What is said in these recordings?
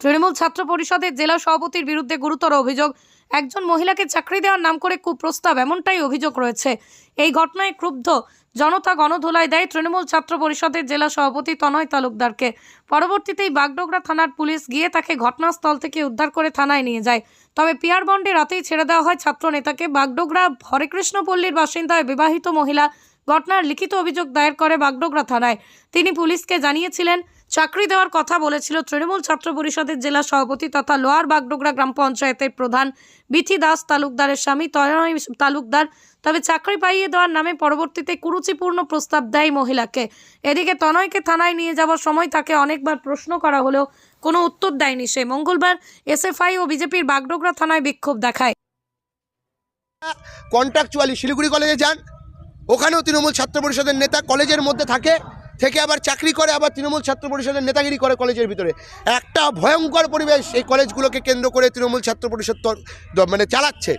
তৃণমূল ছাত্র পরিষদের জেলা সভাপতির বিরুদ্ধে গুরুতর অভিযোগ। একজন মহিলাকে চাকরি দেওয়ার নাম করে কুপ্রস্তাব, এমনটাই অভিযোগ রয়েছে। এই ঘটনায় ক্রুব্ধ জনতা গণধোলাই দেয় তৃণমূল ছাত্র পরিষদের জেলা সভাপতি তনয় তালুকদারকে। পরবর্তীতেই বাগডোগরা থানার পুলিশ গিয়ে তাকে ঘটনাস্থল থেকে উদ্ধার করে থানায় নিয়ে যায়। তবে পিয়ার বন্ডে রাতেই ছেড়ে দেওয়া হয় ছাত্র নেতাকে বাগডোগরা হরেকৃষ্ণপল্লীর বাসিন্দায় বিবাহিত মহিলা ঘটনার লিখিত অভিযোগ দায়ের করে বাগডোগরা থানায়। তিনি পুলিশকে জানিয়েছিলেন, চাকরি দেওয়ার কথা বলেছিল তৃণমূল ছাত্র পরিষদের জেলা সভাপতি তথা লোয়ার বাগডোগরা গ্রাম পঞ্চায়েতের প্রধান বিথি দাস, তালুকদারের স্বামী তনয় তালুকদার। তবে চাকরি পাইয়ে দেওয়ার নামে পরবর্তীতে কুরুচিপূর্ণ প্রস্তাব দেয় মহিলাকে। এদিকে তনয়কে থানায় নিয়ে যাওয়ার সময় তাকে অনেকবার প্রশ্ন করা হলেও কোনো উত্তর দেয়নি সে। মঙ্গলবার এসএফআই ও বিজেপির বাগডোগরা থানায় বিক্ষোভ দেখায়। কন্ট্রাকচুয়ালি শিলিগুড়ি কলেজে যান ওখানেও তৃণমূল ছাত্র পরিষদের নেতা কলেজের মধ্যে থাকে, থেকে আবার চাকরি করে, আবার তৃণমূল ছাত্র পরিষদের নেতাগিরি করে কলেজের ভিতরে। একটা ভয়ঙ্কর পরিবেশ এই কলেজগুলোকে কেন্দ্র করে তৃণমূল ছাত্র পরিষদ মানে চালাচ্ছে।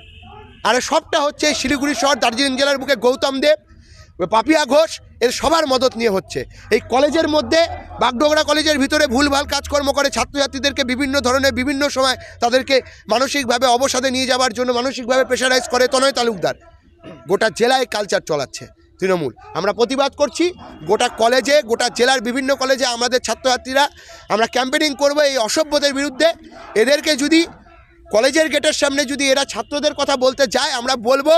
আর সবটা হচ্ছে শিলিগুড়ি শহর, দার্জিলিং জেলার বুকে গৌতম দেব, পাপিয়া ঘোষ, এর সবার মদত নিয়ে হচ্ছে। এই কলেজের মধ্যে, বাগডোগরা কলেজের ভিতরে ভুলভাল কাজকর্ম করে ছাত্রছাত্রীদেরকে বিভিন্ন ধরনের, বিভিন্ন সময় তাদেরকে মানসিকভাবে অবসাদে নিয়ে যাওয়ার জন্য মানসিকভাবে প্রেশারাইজ করে তনয় তালুকদার। গোটা জেলায় কালচার চলাচ্ছে তৃণমূল। আমরা প্রতিবাদ করছি, গোটা কলেজে গোটা জেলার বিভিন্ন কলেজে আমাদের ছাত্রছাত্রীরা আমরা ক্যাম্পেনিং করব এই অসভ্যদের বিরুদ্ধে। এদেরকে যদি কলেজের গেটের সামনে যদি এরা ছাত্রদের কথা বলতে যায়, আমরা বলব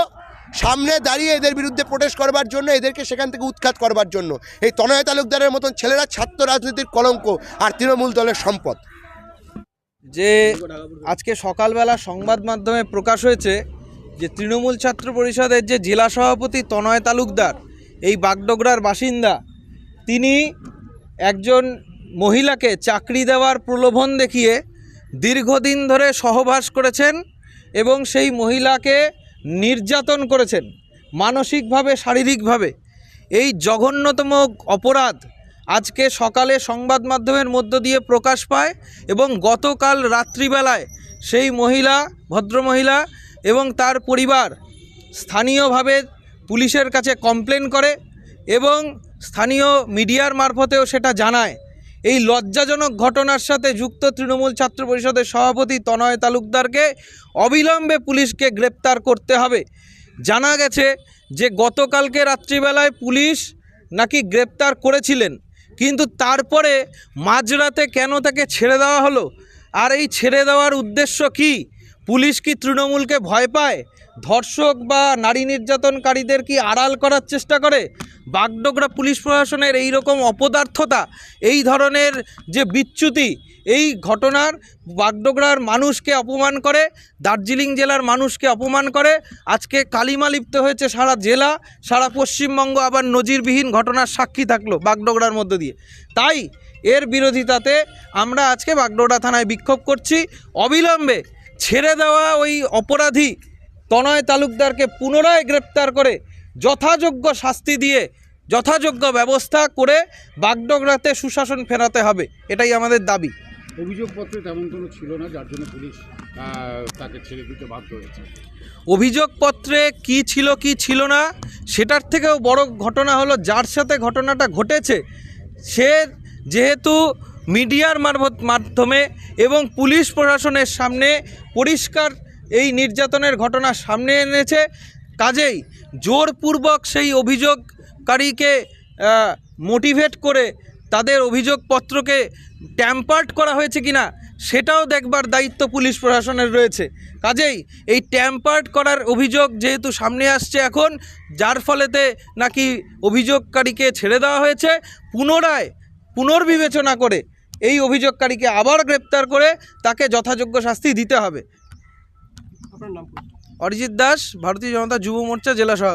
সামনে দাঁড়িয়ে এদের বিরুদ্ধে প্রোটেস্ট করবার জন্য, এদেরকে সেখান থেকে উৎখাত করবার জন্য। এই তনয় তালুকদারের মতন ছেলেরা ছাত্র রাজনীতির কলঙ্ক আর তৃণমূল দলের সম্পদ। যে আজকে সকালবেলা সংবাদ মাধ্যমে প্রকাশ হয়েছে যে তৃণমূল ছাত্র পরিষদের যে জেলা সভাপতি তনয় তালুকদার, এই বাগডোগরার বাসিন্দা, তিনি একজন মহিলাকে চাকরি দেওয়ার প্রলোভন দেখিয়ে দীর্ঘদিন ধরে সহবাস করেছেন এবং সেই মহিলাকে নির্যাতন করেছেন, মানসিকভাবে, শারীরিকভাবে। এই জঘন্যতম অপরাধ আজকে সকালে সংবাদ মাধ্যমের মধ্য দিয়ে প্রকাশ পায় এবং গতকাল রাত্রিবেলায় সেই মহিলা, ভদ্রমহিলা এবং তার পরিবার স্থানীয়ভাবে পুলিশের কাছে কমপ্লেন করে এবং স্থানীয় মিডিয়ার মারফতেও সেটা জানায়। এই লজ্জাজনক ঘটনার সাথে যুক্ত তৃণমূল ছাত্র পরিষদের সভাপতি তনয় তালুকদারকে অবিলম্বে পুলিশকে গ্রেপ্তার করতে হবে। জানা গেছে যে, গতকালকে রাত্রিবেলায় পুলিশ নাকি গ্রেপ্তার করেছিলেন, কিন্তু তারপরে মাঝরাতে কেন তাকে ছেড়ে দেওয়া হলো? আর এই ছেড়ে দেওয়ার উদ্দেশ্য কি? পুলিশ কি তৃণমূলকে ভয় পায়? ধর্ষক বা নারী নির্যাতনকারীদের কি আড়াল করার চেষ্টা করে? বাগডোগরা পুলিশ প্রশাসনের এই রকম অপদার্থতা, এই ধরনের যে বিচ্যুতি, এই ঘটনার বাগডোগরার মানুষকে অপমান করে, দার্জিলিং জেলার মানুষকে অপমান করে, আজকে কালিমা লিপ্ত হয়েছে সারা জেলা, সারা পশ্চিমবঙ্গ আবার নজিরবিহীন ঘটনার সাক্ষী থাকল বাগডোগরার মধ্য দিয়ে। তাই এর বিরোধিতাতে আমরা আজকে বাগডোগরা থানায় বিক্ষোভ করছি। অবিলম্বে ছেড়ে দেওয়া ওই অপরাধী তনয় তালুকদারকে পুনরায় গ্রেপ্তার করে যথাযোগ্য শাস্তি দিয়ে যথাযোগ্য ব্যবস্থা করে বাগডোগরাতে সুশাসন ফেরাতে হবে। এটাই আমাদের দাবি। অভিযোগপত্রে তেমন কোনো ছিল না যার জন্য পুলিশ তাকে ছেড়ে দিতে বাধ্য হয়েছে। অভিযোগপত্রে কি ছিল কি ছিল না সেটার থেকেও বড় ঘটনা হলো যার সাথে ঘটনাটা ঘটেছে সে যেহেতু মিডিয়ার মারফত মাধ্যমে এবং পুলিশ প্রশাসনের সামনে পরিষ্কার এই নির্যাতনের ঘটনা সামনে এনেছে। কাজেই জোরপূর্বক সেই অভিযোগকারীকে মোটিভেট করে তাদের অভিযোগপত্রকে ট্যাম্পার্ড করা হয়েছে কিনা সেটাও দেখবার দায়িত্ব পুলিশ প্রশাসনের রয়েছে। কাজেই এই ট্যাম্পার্ড করার অভিযোগ যেহেতু সামনে আসছে এখন, যার ফলেতে নাকি অভিযোগকারীকে ছেড়ে দেওয়া হয়েছে, পুনরায় পুনর্বিবেচনা করে এই অভিযোগকারীকে আবার গ্রেপ্তার করে তাকে যথাযোগ্য শাস্তি দিতে হবে। অরিজিৎ দাস ভারতীয় জনতা যুব মোর্চা জেলা সভাপতি।